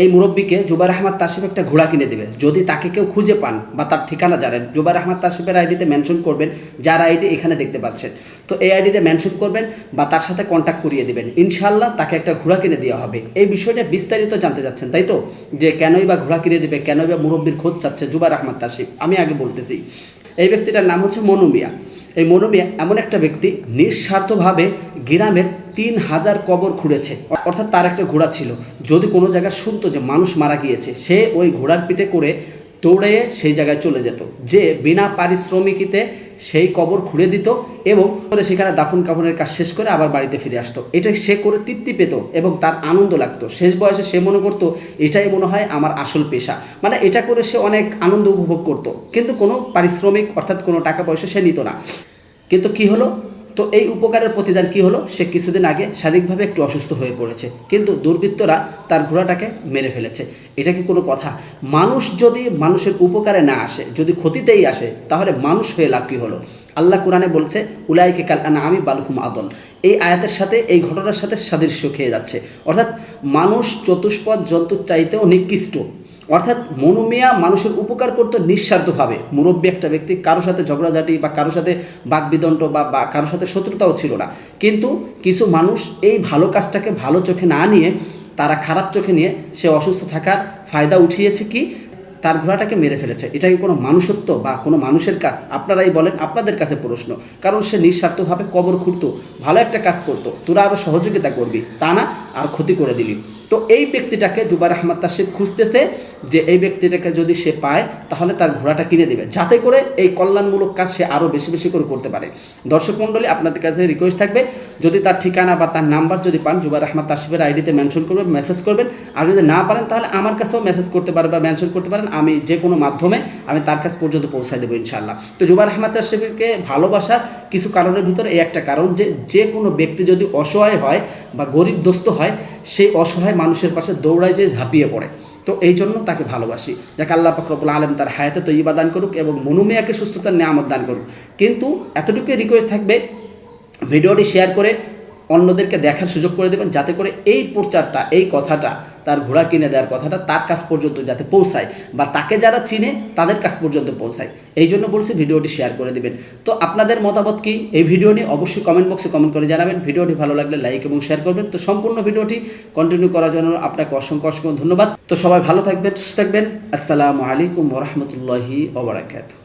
এই মুরব্বীকে জুবাইর আহমদ তাসিফ একটা ঘোড়া কিনে দেবে। যদি তাকে কেউ খুঁজে পান বা তার ঠিকানা জানেন, জুবাইর আহমদ তাসিফের আইডিতে মেনশন করবেন, যার আইডি এখানে দেখতে পাচ্ছেন। তো এই আইডিতে মেনশন করবেন বা তার সাথে কন্ট্যাক্ট করিয়ে দিবেন। ইনশাল্লাহ তাকে একটা ঘোড়া কিনে দেওয়া হবে। এই বিষয়টা বিস্তারিত জানতে যাচ্ছেন তাই তো? যে কেনই বা ঘোড়া কিনে দেবে, কেনই বা মুরব্বীর খোঁজ চাচ্ছে জুবাইর আহমদ তাসিফ, আমি আগে বলতেছি। এই ব্যক্তিটার নাম হচ্ছে মনু মিয়া। এই মনুমিয়া এমন একটা ব্যক্তি, নিঃস্বার্থভাবে গ্রামের তিন হাজার কবর খুঁড়েছে। অর্থাৎ তার একটা ঘোড়া ছিল। যদি কোনো জায়গায় শুনতো যে মানুষ মারা গিয়েছে, সে ওই ঘোড়ার পিঠে করে দৌড়ে সেই জায়গায় চলে যেত। যে বিনা পারিশ্রমিকিতে সেই কবর খুঁড়ে দিত এবং পরে সেখানে দাফন কাফনের কাজ শেষ করে আবার বাড়িতে ফিরে আসতো। এটা সে করে তৃপ্তি পেত এবং তার আনন্দ লাগতো। শেষ বয়সে সে মনে করতো, এটাই মনে হয় আমার আসল পেশা। মানে এটা করে সে অনেক আনন্দ উপভোগ করতো। কিন্তু কোনো পারিশ্রমিক অর্থাৎ কোনো টাকা পয়সা সে নিত না। কিন্তু কি হলো? তো এই উপকারের প্রতিদান কি হলো? সে কিছুদিন আগে শারীরিকভাবে একটু অসুস্থ হয়ে পড়েছে, কিন্তু দুর্বৃত্তরা তার ঘোড়াটাকে মেরে ফেলেছে। এটা কি কোনো কথা? মানুষ যদি মানুষের উপকারে না আসে, যদি ক্ষতিতেই আসে, তাহলে মানুষ হয়ে লাভ কী হলো? আল্লাহ কোরআনে বলছে, উলাইকে কাল আনা আমি বালহুম আদল। এই আয়াতের সাথে, এই ঘটনার সাথে সাদৃশ্য খেয়ে যাচ্ছে। অর্থাৎ মানুষ চতুষ্পদ জন্তুর চাইতেও নিকৃষ্ট। অর্থাৎ মনোমিয়া মানুষের উপকার করতো নিঃস্বার্থভাবে। মুরব্বী একটা ব্যক্তি কারোর সাথে ঝগড়াঝাটি বা কারোর সাথে বাকবিদণ্ড বা বা কারোর সাথে শত্রুতাও ছিল না। কিন্তু কিছু মানুষ এই ভালো কাজটাকে ভালো চোখে না নিয়ে, তারা খারাপ চোখে নিয়ে সে অসুস্থ থাকার ফায়দা উঠিয়েছে কি? তার ঘোড়াটাকে মেরে ফেলেছে। এটা কি কোনো মানুষত্ব বা কোনো মানুষের কাজ? আপনারাই বলেন, আপনাদের কাছে প্রশ্ন। কারণ সে নিঃস্বার্থভাবে কবর খুঁড়তো, ভালো একটা কাজ করতো। তোরা আরও সহযোগিতা করবি। তা না, আর ক্ষতি করে দিলি। তো এই ব্যক্তিটাকে জুবার আহমদ তাসিফ খুঁজতেছে যে এই ব্যক্তিটাকে যদি সে পায়, তাহলে তার ঘোড়াটা কিনে দেবে। যাতে করে এই কল্যাণমূলক কাজ সে আরও বেশি বেশি করে করতে পারে। দর্শক মণ্ডলী, আপনাদের কাছে রিকোয়েস্ট থাকবে, যদি তার ঠিকানা বা তার নাম্বার যদি পান জুবার আহমদ তাসিফের আইডিতে মেনশন করবেন মেসেজ করবেন। আর যদি না পারেন, তাহলে আমার কাছেও মেসেজ করতে পারেন বা মেনশন করতে পারেন। আমি যে কোনো মাধ্যমে আমি তার কাছ পর্যন্ত পৌঁছায় দেবো ইনশাআল্লাহ। তো জুবার আহমদ তাসিফকে ভালোবাসার কিছু কারণের ভিতরে এই একটা কারণ যে যে কোনো ব্যক্তি যদি অসহায় হয় বা গরিব দোস্ত হয় সেই অসহায় মানুষের পাশে দৌড়ায় যেয়ে ঝাঁপিয়ে পড়ে। তো এই জন্য তাকে ভালোবাসি। যাকে আল্লাহ পাকরবুল আলম তার হায়াতে তৈবা দান করুক এবং মনুমিয়াকে সুস্থতার নিয়ামত দান করুক। কিন্তু এতটুকুই রিকোয়েস্ট থাকবে, ভিডিওটি শেয়ার করে অন্যদেরকে দেখার সুযোগ করে দেবেন, যাতে করে এই প্রচারটা, এই কথাটা তার ঘোড়া কিনে দেওয়ার কথাটা তার কাছ পর্যন্ত যাতে পৌঁছায় বা তাকে যারা চিনে তাদের কাছ পর্যন্ত পৌঁছায়। এই জন্য বলছি ভিডিওটি শেয়ার করে দিবেন। তো আপনাদের মতামত কি? এই ভিডিও নিয়ে অবশ্যই কমেন্ট বক্সে কমেন্ট করে জানাবেন। ভিডিওটি ভালো লাগলে লাইক এবং শেয়ার করবেন। তো সম্পূর্ণ ভিডিওটি কন্টিনিউ করার জন্য আপনাকে অসংখ্য অসংখ্য ধন্যবাদ। তো সবাই ভালো থাকবেন, সুস্থ থাকবেন। আসসালামু আলাইকুম রহমতুল্লাহি ওবরাকাতুহ